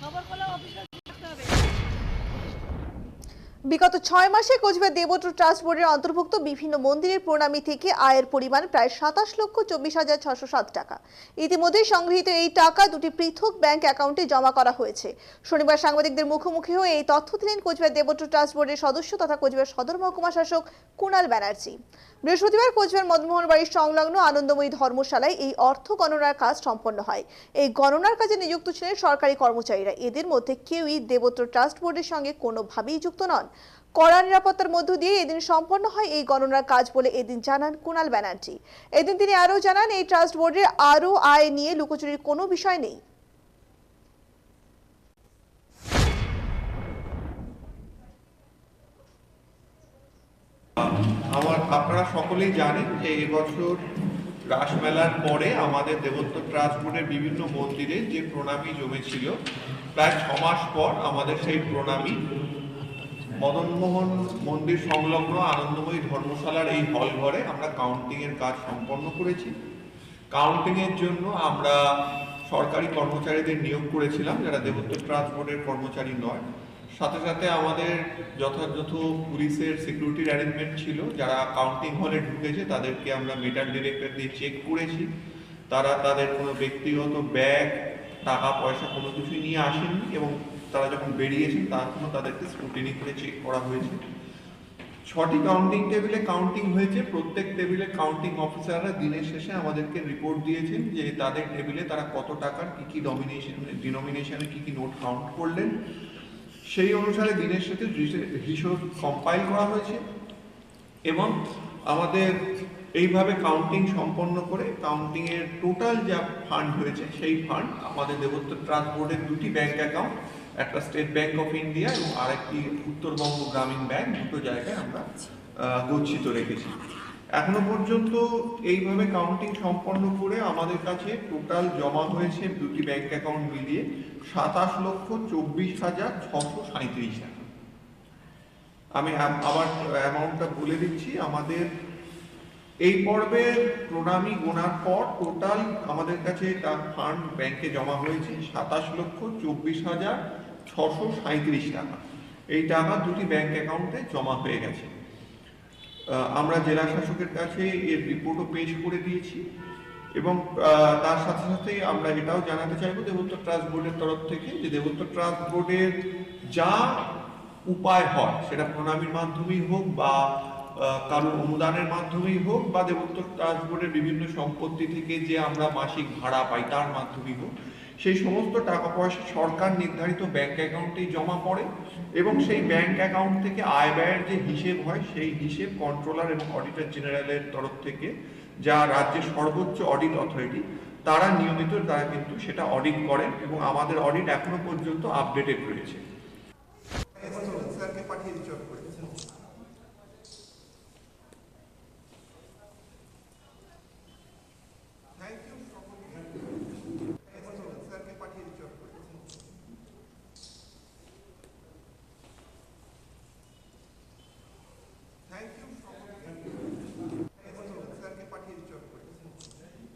খবর করলে অফিসে বিগত ছয় মাসে কোচবিহার দেবত্র ট্রাস্ট বোর্ডের অন্তর্ভুক্ত বিভিন্ন মন্দিরের প্রণামী থেকে আয়ের পরিমাণ প্রায় সাতাশ লক্ষ চব্বিশ হাজার ছশো সাত টাকা। ইতিমধ্যে সংগৃহীত এই টাকা দুটি পৃথক ব্যাংক অ্যাকাউন্টে জমা করা হয়েছে। শনিবার সাংবাদিকদের মুখোমুখি হয়ে এই তথ্য দিলেন কোচবিহার দেবত্র ট্রাস্ট বোর্ডের সদস্য তথা কোচবিহার সদর মহকুমা শাসক কুণাল ব্যানার্জি। বৃহস্পতিবার কোচবিহার মদনমোহন বাড়ির সংলগ্ন আনন্দময়ী ধর্মশালায় এই অর্থ গণনার কাজ সম্পন্ন হয়। এই গণনার কাজে নিযুক্ত ছিলেন সরকারি কর্মচারীরা। এদের মধ্যে কেউই দেবত্র ট্রাস্ট বোর্ডের সঙ্গে কোনোভাবেই যুক্ত নন। কড়া নিরাপত্তার মধ্য দিয়ে এদিন সম্পন্ন হয় এই গণনার কাজ বলে এদিন জানান কুণাল ব্যানার্জি। এদিন তিনি আরও জানান, এই ট্রাস্ট বোর্ডের আরও আয় নিয়ে লুকোচুরির কোনো বিষয় নেই। আমার আপনারা সকলেই জানেন যে এবছর রাসমেলার পরে আমাদের দেবত্ব ট্রাস্ট বোর্ডের বিভিন্ন মন্দিরে যে প্রণামী জমেছিল, প্রায় ছ মাস পর আমাদের সেই প্রণামী মদনমোহন মন্দির সংলগ্ন আনন্দময়ী ধর্মশালার এই হল ঘরে আমরা কাউন্টিং এর কাজ সম্পন্ন করেছি। কাউন্টিং এর জন্য আমরা সরকারি কর্মচারীদের নিয়োগ করেছিলাম, যারা দেবত্ব ট্রান্সপোর্টের কর্মচারী নয়। সাথে সাথে আমাদের যথাযথ পুলিশের সিকিউরিটির অ্যারেঞ্জমেন্ট ছিল, যারা কাউন্টিং হলে ঢুকেছে তাদেরকে আমরা মিটার ডিরেক্টর দিয়ে চেক করেছি। তারা তাদের কোনো ব্যক্তিগত ব্যাগ, টাকা, পয়সা কোনো কিছুই নিয়ে আসেনি এবং তারা যখন বেরিয়েছেন তখনও তাদেরকে স্ক্রুটিনি করে চেক করা হয়েছে। ছটি কাউন্টিং টেবিলে কাউন্টিং হয়েছে। প্রত্যেক টেবিলে কাউন্টিং অফিসাররা দিনের শেষে আমাদেরকে রিপোর্ট দিয়েছেন যে তাদের টেবিলে তারা কত টাকার কী কী ডমিনেশন ডিনোমিনেশনে কী কী নোট কাউন্ট করলেন। সেই অনুসারে দিনের শেষে হিসে- হিসাব কম্পাইল করা হয়েছে এবং আমাদের এইভাবে কাউন্টিং সম্পন্ন করে কাউন্টিংয়ের টোটাল যা ফান্ড হয়েছে, সেই ফান্ড আমাদের দেবত্ব ট্রান্সপোর্টের দুটি ব্যাংক অ্যাকাউন্ট একটা স্টেট ব্যাংক অফ ইন্ডিয়া এবং আরেকটি উত্তরবঙ্গ গ্রামীণ ব্যাংক দুটো জায়গায় আমরা গচ্ছিত রেখেছি। এখনও পর্যন্ত এইভাবে কাউন্টিং সম্পন্ন করে আমাদের কাছে টোটাল জমা হয়েছে দুটি ব্যাংক অ্যাকাউন্ট মিলিয়ে সাতাশ লক্ষ চব্বিশ হাজার ছশো সাঁত্রিশ টাকা। আমি আবার অ্যামাউন্টটা বলে দিচ্ছি, আমাদের এই পর্বের প্রণামী গোনার পর টোটাল আমাদের কাছে ফান্ড ব্যাংকে জমা হয়েছে সাতাশ লক্ষ চব্বিশ হাজার ছশো সাঁত্রিশ টাকা। এই টাকা দুটি ব্যাংক অ্যাকাউন্টে জমা হয়ে গেছে। আমরা জেলা শাসকের কাছে এর রিপোর্টও পেশ করে দিয়েছি এবং তার সাথে সাথে আমরা এটাও জানাতে চাইব দেবত্ব ট্রাস্ট বোর্ডের তরফ থেকে যে দেবত্ব ট্রাস্ট বোর্ডের যা উপায় হয়, সেটা প্রণামীর মাধ্যমেই হোক বা কারোর অনুদানের মাধ্যমেই হোক বা দেবত্ব ট্রাস্ট বোর্ডের বিভিন্ন সম্পত্তি থেকে যে আমরা মাসিক ভাড়া পাই তার মাধ্যমেই হোক সেই সমস্ত টাকা পয়সা সরকার নির্ধারিত ব্যাংক অ্যাকাউন্টেই জমা পড়ে এবং সেই ব্যাংক অ্যাকাউন্ট থেকে আয় ব্যয়ের যে হিসেব হয়, সেই হিসেব কন্ট্রোলার এবং অডিটর জেনারেলের তরফ থেকে যা রাজ্যের সর্বোচ্চ অডিট অথরিটি তারা নিয়মিত তারা কিন্তু সেটা অডিট করেন এবং আমাদের অডিট এখনও পর্যন্ত আপডেটেড রয়েছে। পাঠিয়ে